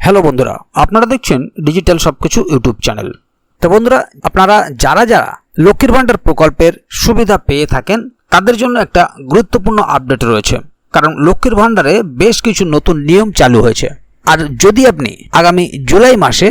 Hello বন্ধুরা, আপনারা দেখছেন ডিজিটাল সবকিছু ইউটিউব চ্যানেল। তো বন্ধুরা, আপনারা যারা যারা লক্ষ্মীর ভাণ্ডার প্রকল্পের সুবিধা পেয়ে থাকেন, তাদের জন্য একটা গুরুত্বপূর্ণ আপডেট রয়েছে। কারণ লক্ষ্মীর ভাণ্ডারে বেশ কিছু নতুন নিয়ম চালু হয়েছে। আর যদি আপনি আগামী জুলাই মাসে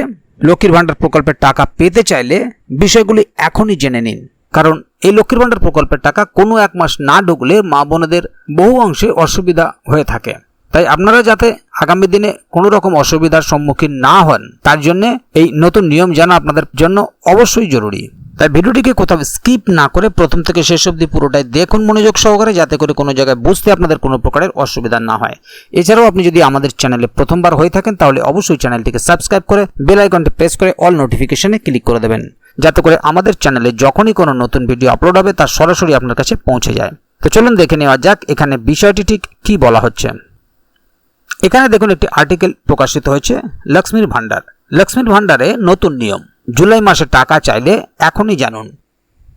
লক্ষ্মীর ভাণ্ডার প্রকল্পের টাকা পেতে চাইলে, বিষয়গুলি এখনই জেনে নিন। কারণ এই লক্ষ্মীর ভাণ্ডার প্রকল্পের টাকা কোনো এক মাস না ঢুকলে মা বোনেদের বহু অংশে অসুবিধা হয়ে থাকে। তাই আপনারা যাতে আগামী দিনে কোনো রকম অসুবিধার সম্মুখীন না হন, তার জন্য এই নতুন নিয়ম জানা আপনাদের জন্য অবশ্যই জরুরি। তাই ভিডিওটিকে কোথাও স্কিপ না করে প্রথম থেকে শেষ অবধি পুরোটাই দেখুন মনোযোগ সহকারে, যাতে করে কোনো জায়গায় বুঝতে আপনাদের কোনো প্রকারের অসুবিধা না হয়। এছাড়াও আপনি যদি আমাদের চ্যানেলে প্রথমবার হয়ে থাকেন, তাহলে অবশ্যই চ্যানেলটিকে সাবস্ক্রাইব করে, বেল আইকনটি প্রেস করে অল নোটিফিকেশনে ক্লিক করে দেবেন। যাতে করে আমাদের চ্যানেলে যখনই কোনো নতুন ভিডিও আপলোড হবে, তা সরাসরি আপনার কাছে পৌঁছে যায়। তো চলুন দেখে নেওয়া যাক, এখানে বিষয়টি ঠিক কী বলা হচ্ছে। এখানে দেখুন একটি আর্টিকেল প্রকাশিত হয়েছে, লক্ষ্মীর ভান্ডার লক্ষ্মীর ভান্ডারে নতুন নিয়ম। জুলাই মাসে টাকা চাইলে এখনই জানুন।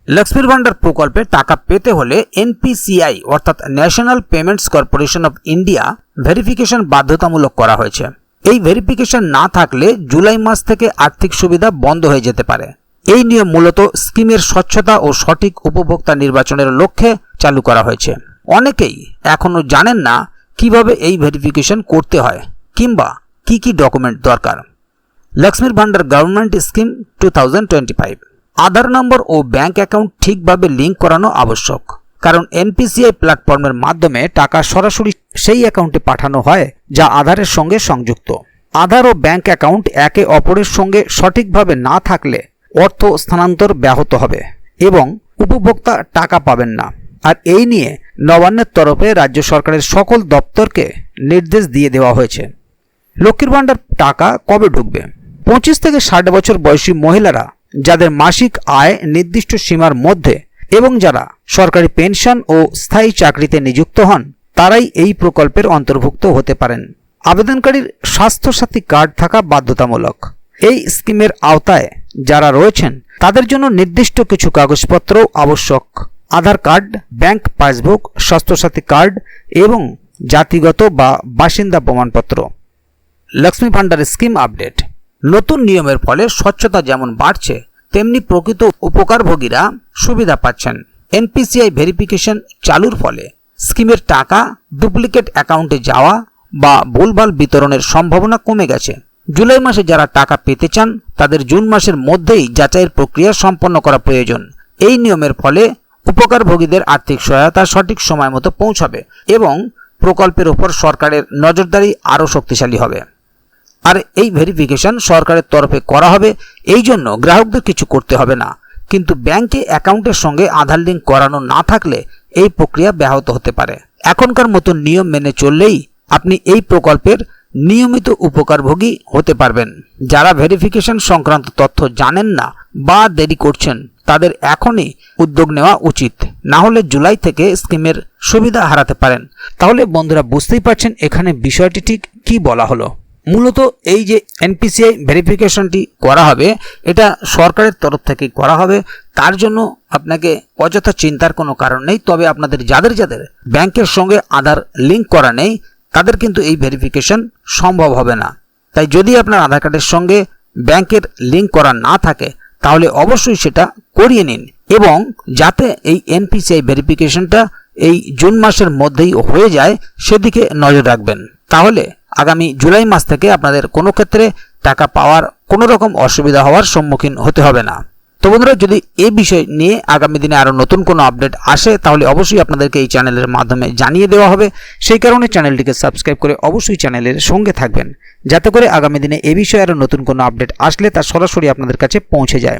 লক্ষ্মীর ভান্ডার প্রকল্পে টাকা পেতে হলে এনপিসিআই অর্থাৎ national payments corporation of India verification বাধ্যতামূলক করা হয়েছে। এই ভেরিফিকেশন না থাকলে জুলাই মাস থেকে আর্থিক সুবিধা বন্ধ হয়ে যেতে পারে। এই নিয়ম মূলত স্কিমের স্বচ্ছতা ও সঠিক উপভোক্তা নির্বাচনের লক্ষ্যে চালু করা হয়েছে। অনেকেই এখনও জানেন না কীভাবে এই ভেরিফিকেশন করতে হয়, কিংবা কি কি ডকুমেন্ট দরকার? Lakshmir Bhandar government scheme to Aadhaar number O bank account ঠিকভাবে লিঙ্ক করানো আবশ্যক, কারণ এনপিসিআই প্ল্যাটফর্মের মাধ্যমে টাকা সরাসরি সেই অ্যাকাউন্টে পাঠানো হয়, যা আধারের সঙ্গে সংযুক্ত। আধার ও ব্যাংক অ্যাকাউন্ট একে অপরের সঙ্গে সঠিকভাবে না থাকলে অর্থ স্থানান্তর ব্যাহত হবে, এবং উপভোক্তা টাকা পাবেন না। আর এই নিয়ে নবান্নের তরফে রাজ্য সরকারের সকল দপ্তরকে নির্দেশ দিয়ে দেওয়া হয়েছে। লক্ষ্মীর ভাণ্ডার টাকা কবে ঢুকবে? পঁচিশ থেকে ষাট বছর বয়সী মহিলারা যাদের মাসিক আয় নির্দিষ্ট সীমার মধ্যে এবং যারা সরকারি পেনশন ও স্থায়ী চাকরিতে নিযুক্ত হন, তারাই এই প্রকল্পের অন্তর্ভুক্ত হতে পারেন। আবেদনকারীর স্বাস্থ্যসাথী কার্ড থাকা বাধ্যতামূলক। এই স্কিমের আওতায় যারা রয়েছেন, তাদের জন্য নির্দিষ্ট কিছু কাগজপত্র আবশ্যক। Aadhaar card, bank passbook, Swasthya Sathi card এবং জাতিগত বা বাসিন্দা প্রমাণপত্র। Lakshmi Bhandar scheme update. নতুন নিয়মের ফলে স্বচ্ছতা যেমন বাড়ছে, তেমনি প্রকৃত উপকারভোগীরা সুবিধা পাচ্ছেন। এনপিসিআই ভেরিফিকেশন চালুর ফলে স্কিমের টাকা, ডুপ্লিকেট অ্যাকাউন্টে যাওয়া বা ভুলভাল বিতরণের সম্ভাবনা কমে গেছে। জুলাই মাসে যারা টাকা পেতে চান, তাদের জুন মাসের মধ্যেই যাচাইয়ের প্রক্রিয়া সম্পন্ন করা প্রয়োজন। এই নিয়মের ফলে উপকারভোগীদের আর্থিক সহায়তা সঠিক সময় মতো পৌঁছাবে এবং প্রকল্পের উপর সরকারের নজরদারি আরও শক্তিশালী হবে। আর এই ভেরিফিকেশন সরকারের তরফে করা হবে, এই জন্য গ্রাহকদের কিছু করতে হবে না। কিন্তু ব্যাংকে অ্যাকাউন্টের সঙ্গে আধার লিঙ্ক করানো না থাকলে এই প্রক্রিয়া ব্যাহত হতে পারে। এখনকার মতো নিয়ম মেনে চললেই আপনি এই প্রকল্পের নিয়মিত উপকারভোগী হতে পারবেন। যারা ভেরিফিকেশন সংক্রান্ত তথ্য জানেন না বা দেরি করছেন তাদের এখনই উদ্যোগ নেওয়া উচিত। না হলে জুলাই থেকে স্কিমের সুবিধা হারাতে পারেন। তাহলে বন্ধুরা বুঝতেই পারছেন এখানে বিষয়টি ঠিক কি বলা হলো। মূলত এই যে এনপিসিআই ভেরিফিকেশনটি করা হবে, এটা সরকারের তরফ থেকে করা হবে। তার জন্য আপনাকে অযথা চিন্তার কোনো কারণ নেই। তবে আপনাদের যাদের যাদের ব্যাংকের সঙ্গে আধার লিঙ্ক করা নেই, তাদের কিন্তু এই ভেরিফিকেশন সম্ভব হবে না। তাই যদি আপনার আধার কার্ডের সঙ্গে ব্যাংকের লিঙ্ক করা না থাকে, তাহলে অবশ্যই সেটা করিয়ে নিন এবং যাতে এই এনপিসিআই ভেরিফিকেশনটা এই জুন মাসের মধ্যেই হয়ে যায়, সেদিকে নজর রাখবেন। তাহলে আগামী জুলাই মাস থেকে আপনাদের কোনো ক্ষেত্রে টাকা পাওয়ার কোনো রকম অসুবিধা হওয়ার সম্মুখীন হতে হবে না। তো বন্ধুরা, যদি এই বিষয় নিয়ে আগামী দিনে আরও নতুন কোনো আপডেট আসে, তাহলে অবশ্যই আপনাদেরকে এই চ্যানেলের মাধ্যমে জানিয়ে দেওয়া হবে। সেই কারণে চ্যানেলটিকে সাবস্ক্রাইব করে অবশ্যই চ্যানেলের সঙ্গে থাকবেন, যাতে করে আগামী দিনে এ বিষয়ে আরও নতুন কোনো আপডেট আসলে তা সরাসরি আপনাদের কাছে পৌঁছে যায়।